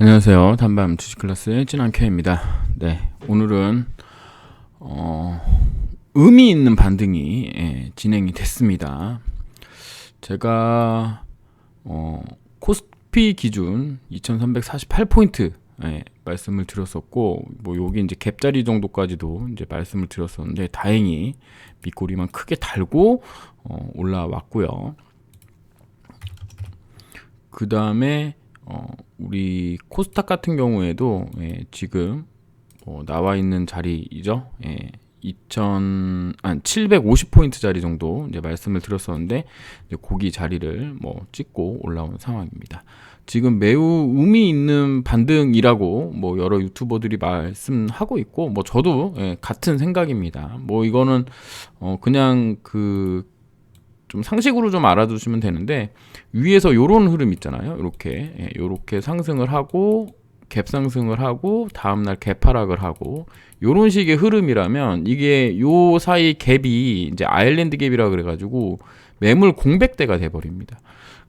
안녕하세요. 단밤 주식 클래스의 진한케입니다. 네, 오늘은 어, 의미 있는 반등이 예, 진행이 됐습니다. 제가 어, 코스피 기준 2,348포인트 예, 말씀을 드렸었고, 뭐 여기 이제 갭자리 정도까지도 이제 말씀을 드렸었는데 다행히 밑꼬리만 크게 달고 어, 올라왔고요. 그 다음에 어, 우리 코스닥 같은 경우에도 예, 지금 뭐 나와 있는 자리이죠. 예, 2000, 한 750포인트짜리 정도 이제 말씀을 드렸었는데 이제 고기 자리를 뭐 찍고 올라온 상황입니다. 지금 매우 의미 있는 반등이라고 뭐 여러 유튜버들이 말씀하고 있고 뭐 저도 예, 같은 생각입니다. 뭐 이거는 어 그냥 그 좀 상식으로 좀 알아두시면 되는데 위에서 요런 흐름 있잖아요. 이렇게 예, 요렇게 상승을 하고 갭 상승을 하고 다음 날 갭 하락을 하고 요런 식의 흐름이라면 이게 요 사이 갭이 이제 아일랜드 갭이라 그래 가지고 매물 공백대가 돼 버립니다.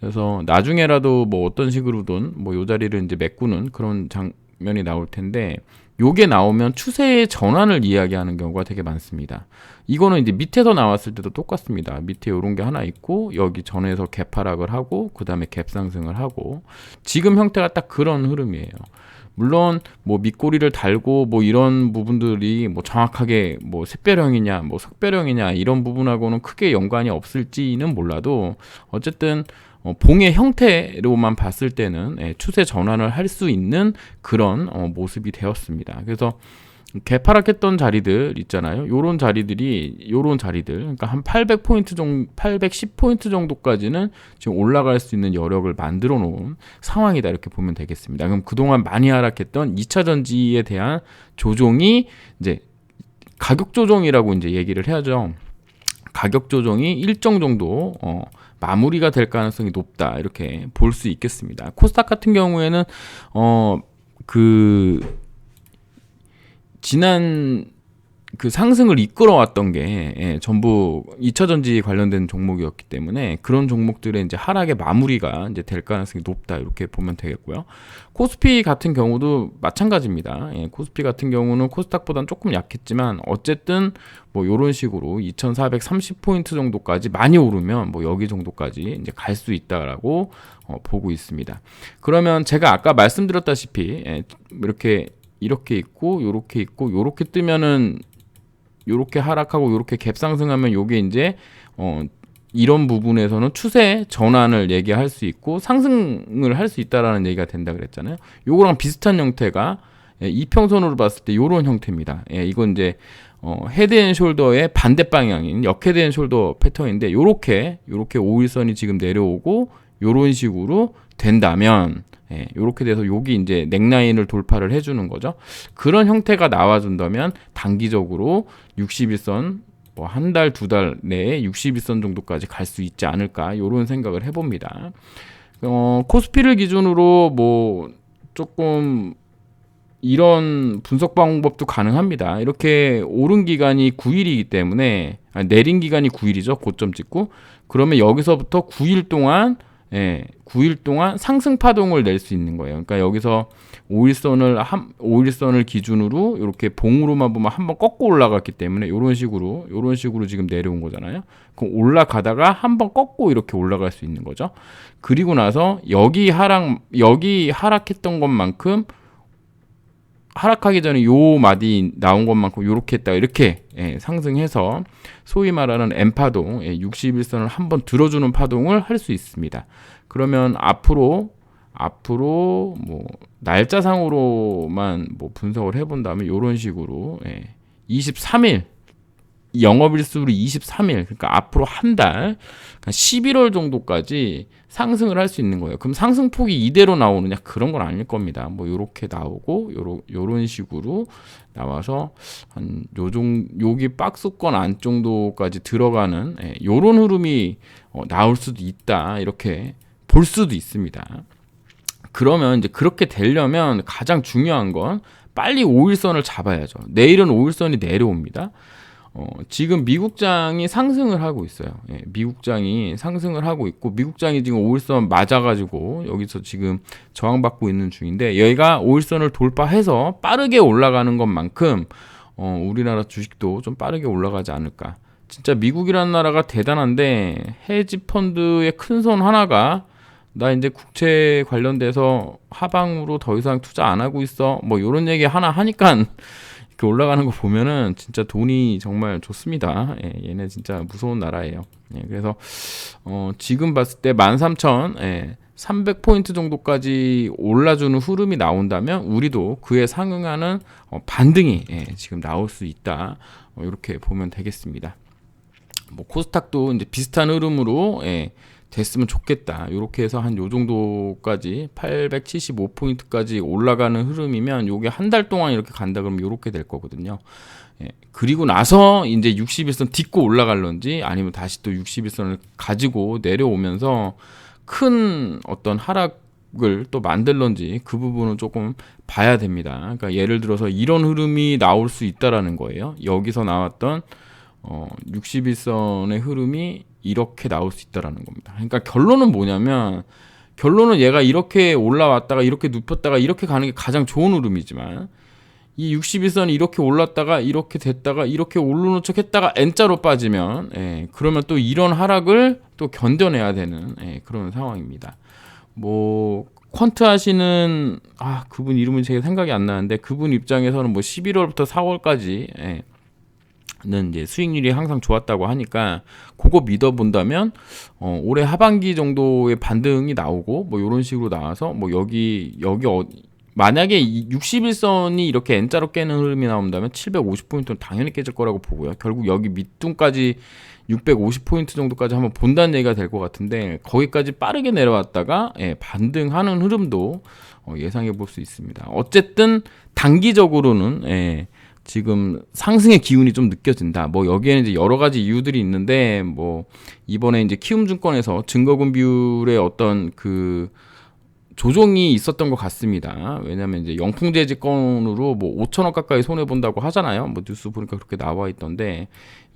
그래서 나중에라도 뭐 어떤 식으로든 뭐 요 자리를 이제 메꾸는 그런 장면이 나올 텐데 요게 나오면 추세의 전환을 이야기하는 경우가 되게 많습니다. 이거는 이제 밑에서 나왔을 때도 똑같습니다. 밑에 요런 게 하나 있고 여기 전에서 갭하락을 하고 그 다음에 갭 상승을 하고 지금 형태가 딱 그런 흐름이에요. 물론 뭐 밑꼬리를 달고 뭐 이런 부분들이 뭐 정확하게 뭐 샛별형이냐 뭐 석별형이냐 이런 부분하고는 크게 연관이 없을지는 몰라도 어쨌든 어, 봉의 형태로만 봤을 때는 예, 추세 전환을 할 수 있는 그런 어, 모습이 되었습니다. 그래서 개파락했던 자리들 있잖아요. 요런 자리들이 요런 자리들 그러니까 한 800포인트 정도 810포인트 정도까지는 지금 올라갈 수 있는 여력을 만들어 놓은 상황이다 이렇게 보면 되겠습니다. 그럼 그동안 많이 하락했던 2차 전지에 대한 조정이 이제 가격 조정이라고 이제 얘기를 해야죠. 가격 조정이 일정 정도 어 마무리가 될 가능성이 높다 이렇게 볼 수 있겠습니다. 코스닥 같은 경우에는 어 그 지난 그 상승을 이끌어왔던 게 예, 전부 2차 전지 관련된 종목이었기 때문에 그런 종목들의 이제 하락의 마무리가 이제 될 가능성이 높다 이렇게 보면 되겠고요. 코스피 같은 경우도 마찬가지입니다. 예, 코스피 같은 경우는 코스닥보다는 조금 약했지만 어쨌든 뭐 이런 식으로 2,430포인트 정도까지 많이 오르면 뭐 여기 정도까지 이제 갈 수 있다라고 어, 보고 있습니다. 그러면 제가 아까 말씀드렸다시피 예, 이렇게 이렇게 있고 요렇게 있고 요렇게 뜨면은 요렇게 하락하고 요렇게 갭 상승하면 요게 이제 어 이런 부분에서는 추세 전환을 얘기할 수 있고 상승을 할 수 있다라는 얘기가 된다 그랬잖아요. 요거랑 비슷한 형태가 예, 이평선으로 봤을 때 요런 형태입니다. 예, 이건 이제 어, 헤드앤숄더의 반대 방향인 역헤드앤숄더 패턴인데 요렇게 요렇게 오일선이 지금 내려오고 요런 식으로 된다면 예, 요렇게 돼서 여기 이제 넥라인을 돌파를 해주는 거죠. 그런 형태가 나와준다면 단기적으로 61선 뭐 한 달, 두 달 내에 61선 정도까지 갈 수 있지 않을까 요런 생각을 해봅니다. 어, 코스피를 기준으로 뭐 조금 이런 분석 방법도 가능합니다. 이렇게 오른 기간이 9일이기 때문에 아니, 내린 기간이 9일이죠. 고점 찍고 그러면 여기서부터 9일 동안 예, 9일 동안 상승 파동을 낼 수 있는 거예요. 그러니까 여기서 5일선을 한 5일선을 기준으로 이렇게 봉으로만 보면 한번 꺾고 올라갔기 때문에 이런 식으로 이런 식으로 지금 내려온 거잖아요. 그럼 올라가다가 한번 꺾고 이렇게 올라갈 수 있는 거죠. 그리고 나서 여기 하락 여기 하락했던 것만큼 하락하기 전에 요 마디 나온 것만큼 요렇게 했다 이렇게 예, 상승해서 소위 말하는 M 파동 예, 61선을 한번 들어주는 파동을 할 수 있습니다. 그러면 앞으로 앞으로 뭐 날짜상으로만 뭐 분석을 해본다면 이런 식으로 예, 23일 영업일수로 23일, 그러니까 앞으로 한 달, 그러니까 11월 정도까지 상승을 할 수 있는 거예요. 그럼 상승폭이 이대로 나오느냐? 그런 건 아닐 겁니다. 뭐, 요렇게 나오고, 요러, 요런 식으로 나와서, 한, 요 정, 여기 박스권 안 정도까지 들어가는, 예, 요런 흐름이 어, 나올 수도 있다. 이렇게 볼 수도 있습니다. 그러면 이제 그렇게 되려면 가장 중요한 건 빨리 5일선을 잡아야죠. 내일은 5일선이 내려옵니다. 어, 지금 미국장이 상승을 하고 있어요. 예, 미국장이 상승을 하고 있고 미국장이 지금 5일선 맞아가지고 여기서 지금 저항받고 있는 중인데 여기가 5일선을 돌파해서 빠르게 올라가는 것만큼 어, 우리나라 주식도 좀 빠르게 올라가지 않을까. 진짜 미국이라는 나라가 대단한데 헤지 펀드의 큰 손 하나가 나 이제 국채 관련돼서 하방으로 더 이상 투자 안 하고 있어. 뭐 요런 얘기 하나 하니까 이렇게 올라가는 거 보면은 진짜 돈이 정말 좋습니다. 예, 얘네 진짜 무서운 나라예요. 예, 그래서 어, 지금 봤을 때 13,000 예, 300포인트 정도까지 올라주는 흐름이 나온다면 우리도 그에 상응하는 어, 반등이 예, 지금 나올 수 있다. 어, 이렇게 보면 되겠습니다. 뭐 코스닥도 이제 비슷한 흐름으로 예, 됐으면 좋겠다. 이렇게 해서 한 요 정도까지 875포인트까지 올라가는 흐름이면 요게 한 달 동안 이렇게 간다 그러면 요렇게 될 거거든요. 예, 그리고 나서 이제 61선 딛고 올라갈런지 아니면 다시 또 61선을 가지고 내려오면서 큰 어떤 하락을 또 만들런지 그 부분은 조금 봐야 됩니다. 그러니까 예를 들어서 이런 흐름이 나올 수 있다라는 거예요. 여기서 나왔던 어 61선의 흐름이 이렇게 나올 수 있다라는 겁니다. 그러니까 결론은 뭐냐면 결론은 얘가 이렇게 올라왔다가 이렇게 눕혔다가 이렇게 가는 게 가장 좋은 흐름이지만 이 61선이 이렇게 올랐다가 이렇게 됐다가 이렇게 오르는 척 했다가 N자로 빠지면 예, 그러면 또 이런 하락을 또 견뎌내야 되는 예, 그런 상황입니다. 뭐 퀀트 하시는 아 그분 이름은 제가 생각이 안 나는데 그분 입장에서는 뭐 11월부터 4월까지 예, 는 이제 수익률이 항상 좋았다고 하니까 그거 믿어본다면 어, 올해 하반기 정도의 반등이 나오고 뭐 이런 식으로 나와서 뭐 여기 여기 어, 만약에 61선이 이렇게 N자로 깨는 흐름이 나온다면 750포인트는 당연히 깨질 거라고 보고요. 결국 여기 밑둥까지 650포인트 정도까지 한번 본다는 얘기가 될 것 같은데 거기까지 빠르게 내려왔다가 예, 반등하는 흐름도 어, 예상해 볼 수 있습니다. 어쨌든 단기적으로는 예, 지금 상승의 기운이 좀 느껴진다. 뭐 여기에는 이제 여러 가지 이유들이 있는데 뭐 이번에 이제 키움증권에서 증거금 비율의 어떤 그 조정이 있었던 것 같습니다. 왜냐하면 이제 영풍재지 건으로 뭐 5천억 가까이 손해 본다고 하잖아요. 뭐 뉴스 보니까 그렇게 나와 있던데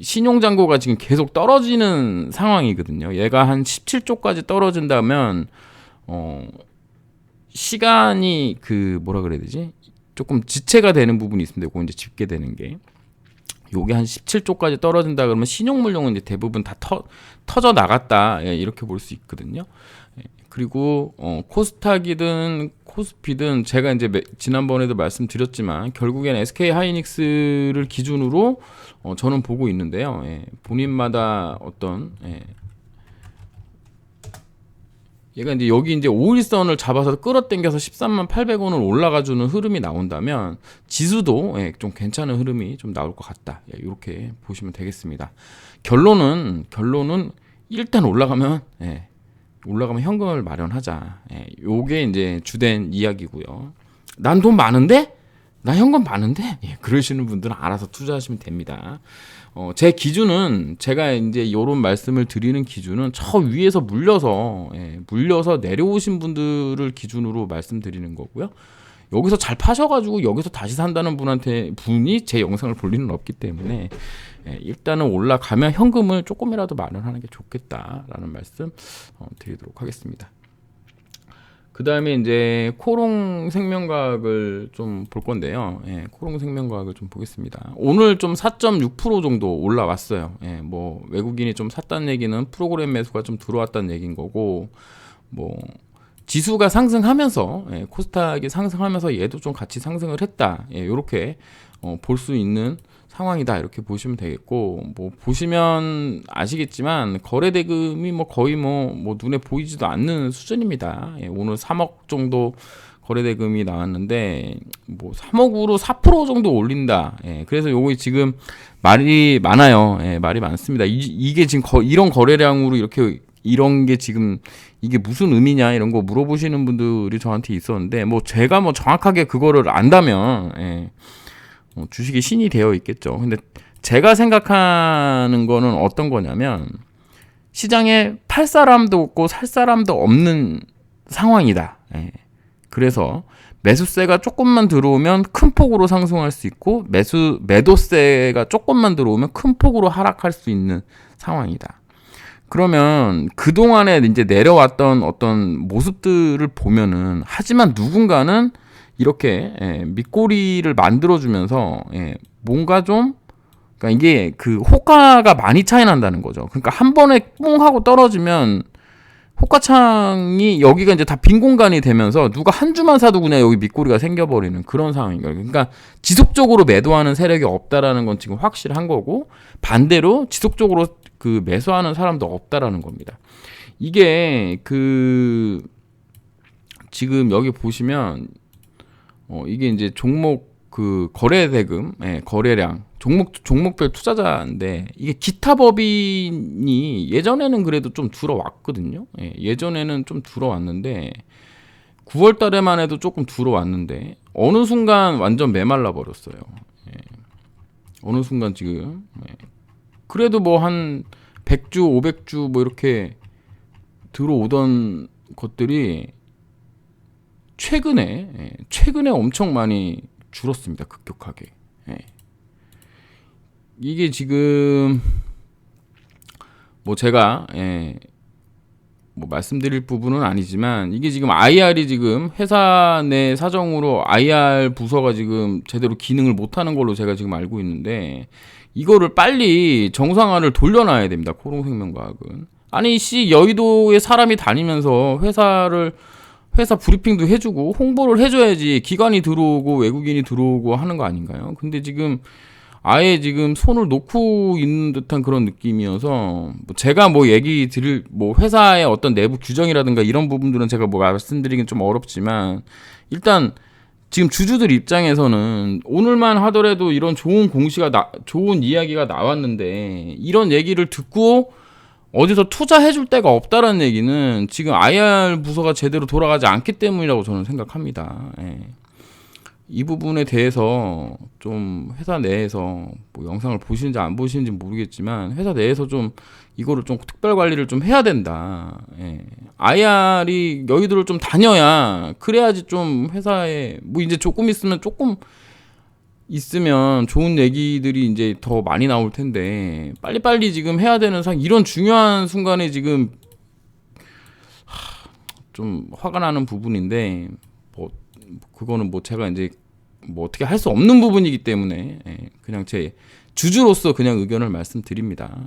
신용 잔고가 지금 계속 떨어지는 상황이거든요. 얘가 한 17조까지 떨어진다면 어 시간이 그 뭐라 그래야 되지? 조금 지체가 되는 부분이 있습니다. 요거 이제 집계되는 게. 요게 한 17조까지 떨어진다 그러면 신용물용은 이제 대부분 다 터, 터져 나갔다. 예, 이렇게 볼 수 있거든요. 예, 그리고 어, 코스닥이든 코스피든 제가 이제 매, 지난번에도 말씀드렸지만 결국엔 SK 하이닉스를 기준으로 어, 저는 보고 있는데요. 예, 본인마다 어떤 예, 얘가 이제 여기 이제 5일선을 잡아서 끌어당겨서 13만 800원을 올라가주는 흐름이 나온다면 지수도 예, 좀 괜찮은 흐름이 좀 나올 것 같다. 예, 이렇게 보시면 되겠습니다. 결론은 결론은 일단 올라가면 예, 올라가면 현금을 마련하자. 예, 요게 이제 주된 이야기고요. 난 돈 많은데 나 현금 많은데 예, 그러시는 분들은 알아서 투자하시면 됩니다. 어, 제 기준은 제가 이제 요런 말씀을 드리는 기준은 저 위에서 물려서 예, 물려서 내려오신 분들을 기준으로 말씀드리는 거고요. 여기서 잘 파셔가지고 여기서 다시 산다는 분한테 분이 제 영상을 볼 리는 없기 때문에 예, 일단은 올라가면 현금을 조금이라도 마련하는 게 좋겠다라는 말씀 어, 드리도록 하겠습니다. 그 다음에 이제 코롱 생명과학을 좀 볼 건데요. 예, 코롱 생명과학을 좀 보겠습니다. 오늘 좀 4.6% 정도 올라왔어요. 예, 뭐 외국인이 좀 샀다는 얘기는 프로그램 매수가 좀 들어왔다는 얘기인 거고, 뭐 지수가 상승하면서 예, 코스닥이 상승하면서 얘도 좀 같이 상승을 했다. 예, 요렇게 어, 볼 수 있는 상황이다 이렇게 보시면 되겠고 뭐 보시면 아시겠지만 거래 대금이 뭐 거의 뭐, 뭐 눈에 보이지도 않는 수준입니다. 예, 오늘 3억 정도 거래 대금이 나왔는데 뭐 3억으로 4% 정도 올린다. 예, 그래서 요거 지금 말이 많아요. 예, 말이 많습니다. 이, 게 지금 거, 이런 거래량으로 이렇게 이런 게 지금 이게 무슨 의미냐 이런 거 물어보시는 분들이 저한테 있었는데 뭐 제가 뭐 정확하게 그거를 안다면 예. 어, 주식이 신이 되어 있겠죠. 근데 제가 생각하는 거는 어떤 거냐면 시장에 팔 사람도 없고 살 사람도 없는 상황이다. 예. 그래서 매수세가 조금만 들어오면 큰 폭으로 상승할 수 있고 매수 매도세가 조금만 들어오면 큰 폭으로 하락할 수 있는 상황이다. 그러면 그동안에 이제 내려왔던 어떤 모습들을 보면은 하지만 누군가는 이렇게 예, 밑꼬리를 만들어주면서 예, 뭔가 좀 그러니까 이게 그 호가가 많이 차이 난다는 거죠. 그러니까 한 번에 뽕 하고 떨어지면 호가창이 여기가 이제 다 빈 공간이 되면서 누가 한 주만 사도 그냥 여기 밑꼬리가 생겨버리는 그런 상황인 거예요. 그러니까 지속적으로 매도하는 세력이 없다라는 건 지금 확실한 거고 반대로 지속적으로 그 매수하는 사람도 없다라는 겁니다. 이게 그 지금 여기 보시면 어 이게 이제 종목 그 거래 대금, 예, 거래량 종목 종목별 투자자인데 이게 기타 법인이 예전에는 그래도 좀 들어왔거든요. 예, 예전에는 좀 들어왔는데 9월 달에만 해도 조금 들어왔는데 어느 순간 완전 메말라 버렸어요. 예, 어느 순간 지금 예, 그래도 뭐 한 100주, 500주 뭐 이렇게 들어오던 것들이 최근에 예, 최근에 엄청 많이 줄었습니다. 급격하게. 예. 이게 지금 뭐 제가 예, 뭐 말씀드릴 부분은 아니지만 이게 지금 IR이 지금 회사 내 사정으로 IR 부서가 지금 제대로 기능을 못 하는 걸로 제가 지금 알고 있는데 이거를 빨리 정상화를 돌려놔야 됩니다. 코롱생명과학은. 아니 씨 여의도에 사람이 다니면서 회사를 회사 브리핑도 해주고 홍보를 해줘야지 기관이 들어오고 외국인이 들어오고 하는 거 아닌가요? 근데 지금 아예 지금 손을 놓고 있는 듯한 그런 느낌이어서 뭐 제가 뭐 얘기 드릴 뭐 회사의 어떤 내부 규정이라든가 이런 부분들은 제가 뭐 말씀드리긴 좀 어렵지만 일단 지금 주주들 입장에서는 오늘만 하더라도 이런 좋은 공시가 나, 좋은 이야기가 나왔는데 이런 얘기를 듣고 어디서 투자해 줄 데가 없다라는 얘기는 지금 IR 부서가 제대로 돌아가지 않기 때문이라고 저는 생각합니다. 예. 이 부분에 대해서 좀 회사 내에서 뭐 영상을 보시는지 안 보시는지 모르겠지만 회사 내에서 좀 이거를 좀 특별 관리를 좀 해야 된다. 예. IR이 여의도를 좀 다녀야 그래야지 좀 회사에 뭐 이제 조금 있으면 조금 있으면 좋은 얘기들이 이제 더 많이 나올 텐데 빨리빨리 지금 해야 되는 상 이런 중요한 순간에 지금 하, 좀 화가 나는 부분인데 뭐 그거는 뭐 제가 이제 뭐 어떻게 할 수 없는 부분이기 때문에 예, 그냥 제 주주로서 그냥 의견을 말씀드립니다.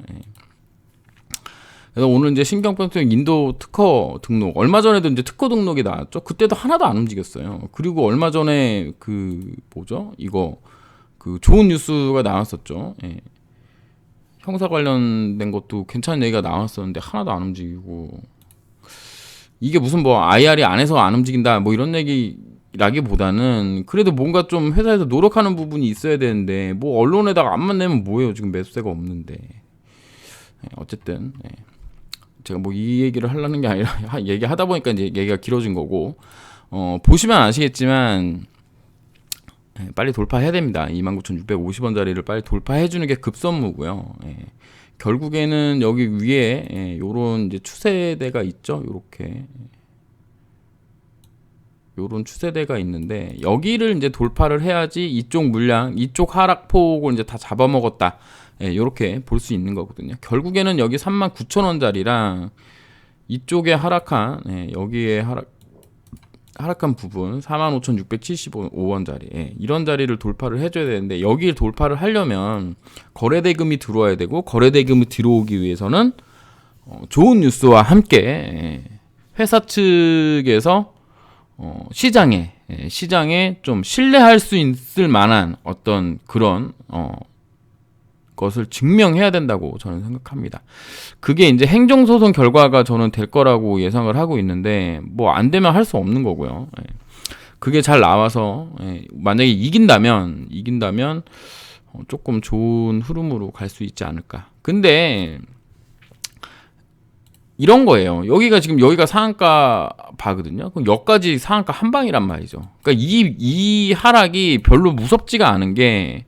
예. 그래서 오늘 이제 신경병증 인도 특허 등록 얼마 전에도 이제 특허 등록이 나왔죠. 그때도 하나도 안 움직였어요. 그리고 얼마 전에 그 뭐죠? 이거 그 좋은 뉴스가 나왔었죠. 예. 형사 관련된 것도 괜찮은 얘기가 나왔었는데 하나도 안 움직이고 이게 무슨 뭐 IR이 안에서 안 움직인다 뭐 이런 얘기라기보다는 그래도 뭔가 좀 회사에서 노력하는 부분이 있어야 되는데 뭐 언론에다가 안만 내면 뭐예요 지금 매수세가 없는데 예, 어쨌든 예. 제가 뭐 이 얘기를 하려는 게 아니라 얘기하다 보니까 이제 얘기가 길어진 거고 어, 보시면 아시겠지만 예, 빨리 돌파해야 됩니다. 29,650원짜리를 빨리 요돌파해 주는 게 급선무고요. 예. 결국에는 여기 위에 예, 요런 이제 추세대가 있죠. 요렇게 요런 추세대가 있는데 여기를 이제 돌파를 해야지 이쪽 물량, 이쪽 하락폭을 이제 다 잡아먹었다. 예, 요렇게 볼 수 있는 거거든요. 결국에는 여기 39,000원짜리랑 이쪽에 하락한 예, 여기에 하락 하락한 부분 45,675원짜리 예, 이런 자리를 돌파를 해줘야 되는데 여기를 돌파를 하려면 거래대금이 들어와야 되고 거래대금이 들어오기 위해서는 어, 좋은 뉴스와 함께 예, 회사 측에서 어, 시장에 예, 시장에 좀 신뢰할 수 있을 만한 어떤 그런 어, 것을 증명해야 된다고 저는 생각합니다. 그게 이제 행정소송 결과가 저는 될 거라고 예상을 하고 있는데 뭐 안 되면 할 수 없는 거고요. 예. 그게 잘 나와서 예. 만약에 이긴다면 이긴다면 어, 조금 좋은 흐름으로 갈 수 있지 않을까. 근데 이런 거예요. 여기가 지금 여기가 상한가 바거든요. 그럼 여기까지 상한가 한 방이란 말이죠. 그러니까 이, 이 하락이 별로 무섭지가 않은 게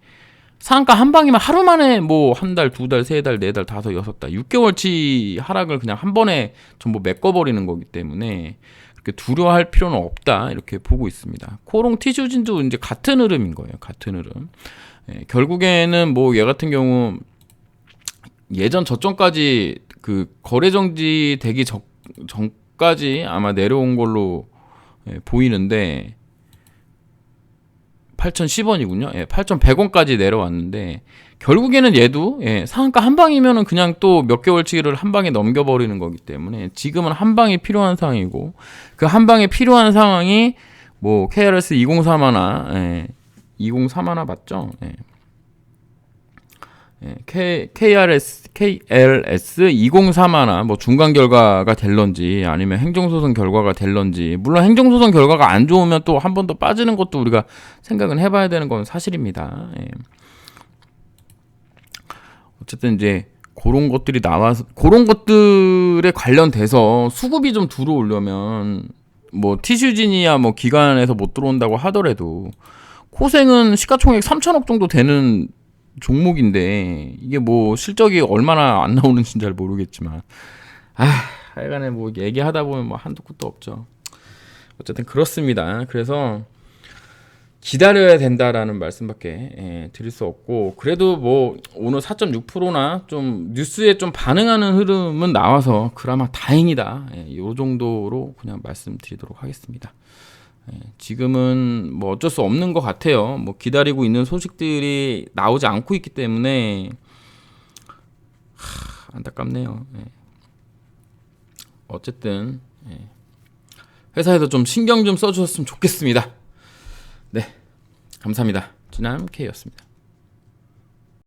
상한가 한 방이면 하루 만에 뭐 한 달, 두 달, 세 달, 네 달, 다섯, 여섯 달, 6개월치 하락을 그냥 한 번에 전부 메꿔버리는 거기 때문에 이렇게 두려워할 필요는 없다 이렇게 보고 있습니다. 코롱 티슈진도 이제 같은 흐름인 거예요. 같은 흐름. 예, 결국에는 뭐 얘 같은 경우 예전 저점까지 그 거래 정지 되기 전, 전까지 아마 내려온 걸로 예, 보이는데 8,010원이군요. 예, 8,100원까지 내려왔는데 결국에는 얘도 예, 상한가 한 방이면은 그냥 또 몇 개월치를 한 방에 넘겨버리는 거기 때문에 지금은 한 방이 필요한 상황이고 그 한 방에 필요한 상황이 뭐 KRS 2031나 예, 2031 맞죠? 예. 예, K, KRS, KLS 2031나 뭐 중간 결과가 될런지 아니면 행정소송 결과가 될런지 물론 행정소송 결과가 안 좋으면 또 한 번 더 빠지는 것도 우리가 생각은 해봐야 되는 건 사실입니다. 예. 어쨌든 이제 그런 것들이 나와서 그런 것들에 관련돼서 수급이 좀 들어오려면 뭐 티슈진이야 뭐 기관에서 못 들어온다고 하더라도 코생은 시가총액 3천억 정도 되는 종목인데 이게 뭐 실적이 얼마나 안 나오는지 잘 모르겠지만 아 하여간에 뭐 얘기하다 보면 뭐 한도 끝도 없죠. 어쨌든 그렇습니다. 그래서 기다려야 된다라는 말씀밖에 예, 드릴 수 없고 그래도 뭐 오늘 4.6%나 좀 뉴스에 좀 반응하는 흐름은 나와서 그나마 다행이다. 예, 요 정도로 그냥 말씀드리도록 하겠습니다. 예, 지금은 뭐 어쩔 수 없는 것 같아요. 뭐 기다리고 있는 소식들이 나오지 않고 있기 때문에 하, 안타깝네요. 예. 어쨌든 예. 회사에도 좀 신경 좀 써주셨으면 좋겠습니다. 네, 감사합니다. 주남 K였습니다.